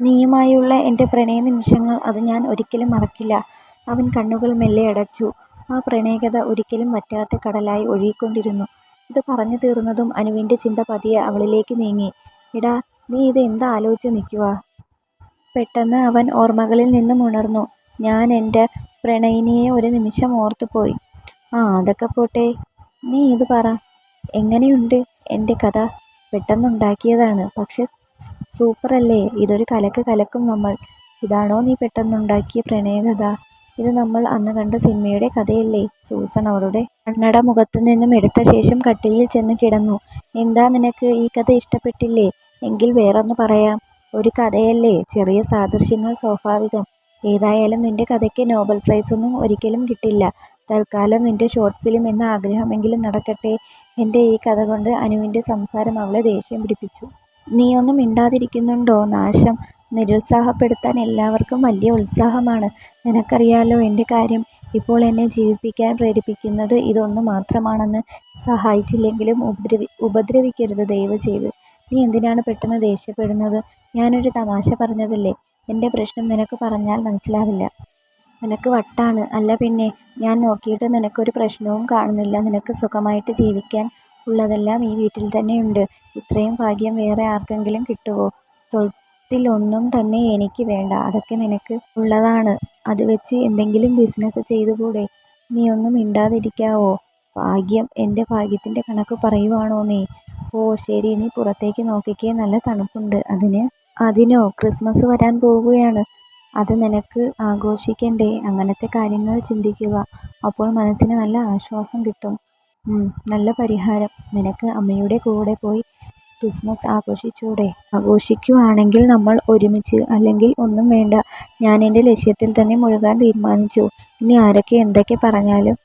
നീയുമായുള്ള എന്റെ പ്രണയ നിമിഷങ്ങൾ അത് ഞാൻ ഒരിക്കലും മറക്കില്ല. അവൻ കണ്ണുകൾ മെല്ലെ അടച്ചു. ആ പ്രണയകഥ ഒരിക്കലും വറ്റാത്ത കടലായി ഒഴുകിക്കൊണ്ടിരുന്നു. ഇത് പറഞ്ഞു തീർന്നതും അനുവിന്റെ ചിന്ത പതിയെ അവളിലേക്ക് നീങ്ങി. എടാ നീ ഇത് എന്താ ആലോചിച്ച് നിൽക്കുക പെട്ടെന്ന് അവൻ ഓർമ്മകളിൽ നിന്നും ഉണർന്നു. ഞാൻ എന്റെ പ്രണയിനിയെ ഒരു നിമിഷം ഓർത്തു പോയി. ആ അതൊക്കെ പോട്ടെ. നീ ഇത് പറ. എങ്ങനെയുണ്ട് എന്റെ കഥ. പെട്ടെന്നുണ്ടാക്കിയതാണ്. പക്ഷേ സൂപ്പറല്ലേ. ഇതൊരു കലക്ക് കലക്കും നമ്മൾ. ഇതാണോ നീ പെട്ടെന്നുണ്ടാക്കിയ പ്രണയകഥ. ഇത് നമ്മൾ അന്ന് കണ്ട സിനിമയുടെ കഥയല്ലേ. സൂസൻ അവളുടെ കണ്ണട മുഖത്തു നിന്നും എടുത്ത ശേഷം കട്ടിലിൽ ചെന്ന് കിടന്നു. എന്താ നിനക്ക് ഈ കഥ ഇഷ്ടപ്പെട്ടില്ലേ. എങ്കിൽ വേറൊന്ന് പറയാം. ഒരു കഥയല്ലേ. ചെറിയ സാദൃശ്യങ്ങൾ സ്വാഭാവികം. ഏതായാലും നിന്റെ കഥയ്ക്ക് നോബൽ പ്രൈസ് ഒന്നും ഒരിക്കലും കിട്ടില്ല. തൽക്കാലം നിന്റെ ഷോർട്ട് ഫിലിം എന്ന ആഗ്രഹമെങ്കിലും നടക്കട്ടെ. എന്റെ ഈ കഥ കൊണ്ട് അനുവിന്റെ സംസാരം അവളെ ദേഷ്യം പിടിപ്പിച്ചു. നീ ഒന്ന് മിണ്ടാതിരിക്കുന്നുണ്ടോ. നാശം. നിരുത്സാഹപ്പെടുത്താൻ എല്ലാവർക്കും വലിയ ഉത്സാഹമാണ്. നിനക്കറിയാലോ എന്റെ കാര്യം. ഇപ്പോൾ എന്നെ ജീവിപ്പിക്കാൻ പ്രേരിപ്പിക്കുന്നത് ഇതൊന്നു മാത്രമാണെന്ന്. സഹായിച്ചില്ലെങ്കിലും ഉപദ്രവി ഉപദ്രവിക്കരുത് ദയവ് ചെയ്ത്. നീ എന്തിനാണ് പെട്ടെന്ന് ദേഷ്യപ്പെടുന്നത്. ഞാനൊരു തമാശ പറഞ്ഞതല്ലേ. എന്റെ പ്രശ്നം നിനക്ക് പറഞ്ഞാൽ മനസ്സിലാവില്ല. നിനക്ക് വട്ടാണ്. അല്ല പിന്നെ. ഞാൻ നോക്കിയിട്ട് നിനക്കൊരു പ്രശ്നവും കാണുന്നില്ല. നിനക്ക് സുഖമായിട്ട് ജീവിക്കാൻ ഉള്ളതെല്ലാം ഈ വീട്ടിൽ തന്നെയുണ്ട്. ഇത്രയും ഭാഗ്യം വേറെ ആർക്കെങ്കിലും കിട്ടുവോ. സ്വത്തിലൊന്നും തന്നെ എനിക്ക് വേണ്ട. അതൊക്കെ നിനക്ക് ഉള്ളതാണ്. അത് വെച്ച് എന്തെങ്കിലും ബിസിനസ് ചെയ്തുകൂടെ. ഒന്നും മിണ്ടാതിരിക്കാവോ. ഭാഗ്യം. എന്റെ ഭാഗ്യത്തിന്റെ കണക്ക് പറയുവാണോ നീ. ഓ ശരി നീ പുറത്തേക്ക് നോക്കിക്കേ. നല്ല തണുപ്പുണ്ട്. അതിന്. അതിനോ. ക്രിസ്മസ് വരാൻ പോവുകയാണ്. അത് നിനക്ക് ആഘോഷിക്കണ്ടേ. അങ്ങനത്തെ കാര്യങ്ങൾ ചിന്തിക്കുക. അപ്പോൾ മനസ്സിന് നല്ല ആശ്വാസം കിട്ടും. നല്ല പരിഹാരം. നിനക്ക് അമ്മയുടെ കൂടെ പോയി ക്രിസ്മസ് ആഘോഷിച്ചൂടെ. ആഘോഷിക്കുവാണെങ്കിൽ നമ്മൾ ഒരുമിച്ച്. അല്ലെങ്കിൽ ഒന്നും വേണ്ട. ഞാൻ എന്റെ ലക്ഷ്യത്തിൽ തന്നെ മുഴുകാൻ തീരുമാനിച്ചു. ഇനി ആരൊക്കെ എന്തൊക്കെ പറഞ്ഞാലും.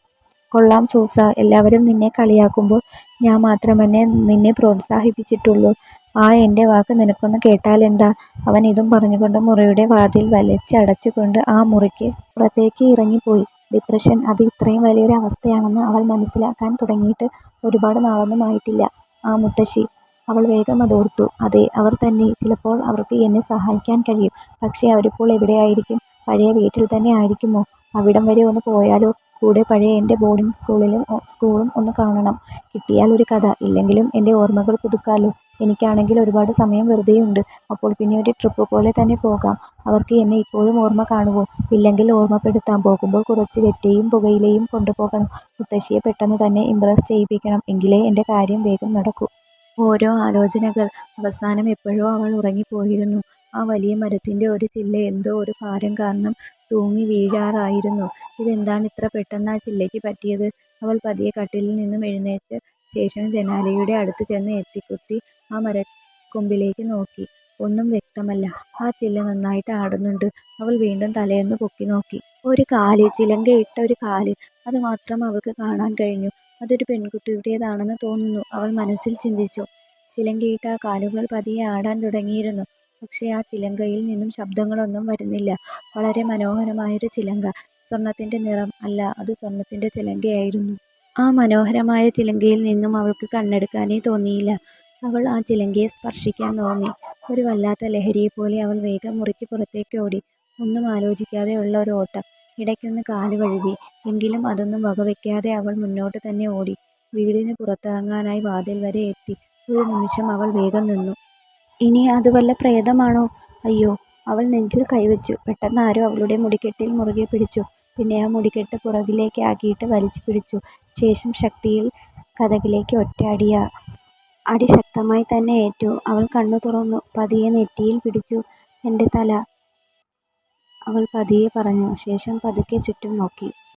കൊള്ളാം സൂസ. എല്ലാവരും നിന്നെ കളിയാക്കുമ്പോൾ ഞാൻ മാത്രമേ നിന്നെ പ്രോത്സാഹിപ്പിച്ചിട്ടുള്ളൂ. ആ എന്റെ വാക്ക് നിനക്കൊന്ന് കേട്ടാലെന്താ. അവൻ ഇതും പറഞ്ഞുകൊണ്ട് മുറിയുടെ വാതിൽ വലിച്ചടച്ചുകൊണ്ട് ആ മുറിക്ക് പുറത്തേക്ക് ഇറങ്ങിപ്പോയി. ഡിപ്രഷൻ അത് ഇത്രയും വലിയൊരു അവസ്ഥയാണെന്ന് അവൾ മനസ്സിലാക്കാൻ തുടങ്ങിയിട്ട് ഒരുപാട് നാളൊന്നും ആയിട്ടില്ല. ആ മുത്തശ്ശി. അവൾ വേഗം അതോർത്തു. അതെ അവർ തന്നെ. ചിലപ്പോൾ അവർക്ക് എന്നെ സഹായിക്കാൻ കഴിയും. പക്ഷേ അവരിപ്പോൾ എവിടെയായിരിക്കും. പഴയ വീട്ടിൽ തന്നെ ആയിരിക്കുമോ. അവിടം വരെ ഒന്ന് പോയാലോ. കൂടെ പഴയ എന്റെ ബോർഡിംഗ് സ്കൂളിലും സ്കൂളും ഒന്ന് കാണണം. കിട്ടിയാൽ ഒരു കഥ. ഇല്ലെങ്കിലും എന്റെ ഓർമ്മകൾ പുതുക്കാലോ. എനിക്കാണെങ്കിൽ ഒരുപാട് സമയം വെറുതെയുണ്ട്. അപ്പോൾ പിന്നെ ഒരു ട്രിപ്പ് പോലെ തന്നെ പോകാം. അവർക്ക് എന്നെ ഇപ്പോഴും ഓർമ്മ കാണുമോ ഇല്ലെങ്കിൽ ഓർമ്മപ്പെടുത്താം. പോകുമ്പോൾ കുറച്ച് വെറ്റയും പുകയിലയും കൊണ്ടുപോകണം. മുത്തശ്ശിയെ പെട്ടെന്ന് തന്നെ ഇംപ്രസ് ചെയ്യിപ്പിക്കണം. എങ്കിലേ എന്റെ കാര്യം വേഗം നടക്കൂ. ഓരോ ആലോചനകൾ. അവസാനം എപ്പോഴോ അവൾ ഉറങ്ങിപ്പോയിരുന്നു. ആ വലിയ മരത്തിന്റെ ഒരു ചില്ല എന്തോ ഒരു ഭാരം കാരണം തൂങ്ങി വീഴാറായിരുന്നു. ഇതെന്താണിത്ര പെട്ടെന്ന് ആ ചില്ലയ്ക്ക് പറ്റിയത്. അവൾ പതിയെ കട്ടിലിൽ നിന്നും എഴുന്നേറ്റ ശേഷം ജനാലയുടെ അടുത്ത് ചെന്ന് എത്തിക്കുത്തി ആ മരക്കൊമ്പിലേക്ക് നോക്കി. ഒന്നും വ്യക്തമല്ല. ആ ചില്ല നന്നായിട്ട് ആടുന്നുണ്ട്. അവൾ വീണ്ടും തലയൊന്ന് പൊക്കി നോക്കി. ഒരു കാൽ. ചിലങ്കയിട്ട ഒരു കാൽ. അത് മാത്രം അവൾക്ക് കാണാൻ കഴിഞ്ഞു. അതൊരു പെൺകുട്ടിയുടേതാണെന്ന് തോന്നുന്നു. അവൾ മനസ്സിൽ ചിന്തിച്ചു. ചിലങ്കയിട്ട ആ കാലുകൾ പതിയെ ആടാൻ തുടങ്ങിയിരുന്നു. പക്ഷേ ആ ചിലങ്കയിൽ നിന്നും ശബ്ദങ്ങളൊന്നും വരുന്നില്ല. വളരെ മനോഹരമായൊരു ചിലങ്ക. സ്വർണത്തിന്റെ നിറം. അല്ല അത് സ്വർണത്തിന്റെ ചിലങ്കയായിരുന്നു. ആ മനോഹരമായ ചിലങ്കയിൽ നിന്നും അവൾക്ക് കണ്ണെടുക്കാനേ തോന്നിയില്ല. അവൾ ആ ചിലങ്കയെ സ്പർശിക്കാൻ തോന്നി. ഒരു വല്ലാത്ത ലഹരിയെപ്പോലെ അവൾ വേഗം മുറിക്ക് പുറത്തേക്ക് ഓടി. ഒന്നും ആലോചിക്കാതെ ഉള്ള ഒരു ഓട്ടം. ഇടയ്ക്കൊന്ന് കാൽ വഴുതി. എങ്കിലും അതൊന്നും വകവെക്കാതെ അവൾ മുന്നോട്ട് തന്നെ ഓടി. വീടിന് പുറത്തിറങ്ങാനായി വാതിൽ വരെ എത്തി. ഒരു നിമിഷം അവൾ വേഗം നിന്നു. ഇനി അത് വല്ല പ്രേതമാണോ. അയ്യോ. അവൾ നെഞ്ചിൽ കൈവച്ചു പെട്ടെന്ന് ആരോ അവളുടെ മുടിക്കെട്ടിൽ മുറുകെ പിടിച്ചു. പിന്നെ ആ മുടിക്കെട്ട് പുറകിലേക്ക് ആക്കിയിട്ട് വലിച്ചു പിടിച്ചു. ശേഷം ശക്തിയിൽ കതകിലേക്ക് ഒറ്റയടിയ അടി. ശക്തമായി തന്നെ ഏറ്റു. അവൾ കണ്ണു തുറന്നു. പതിയെ നെറ്റിയിൽ പിടിച്ചു. എന്റെ തല. അവൾ പതിയെ പറഞ്ഞു. ശേഷം പതുക്കെ ചുറ്റും നോക്കി.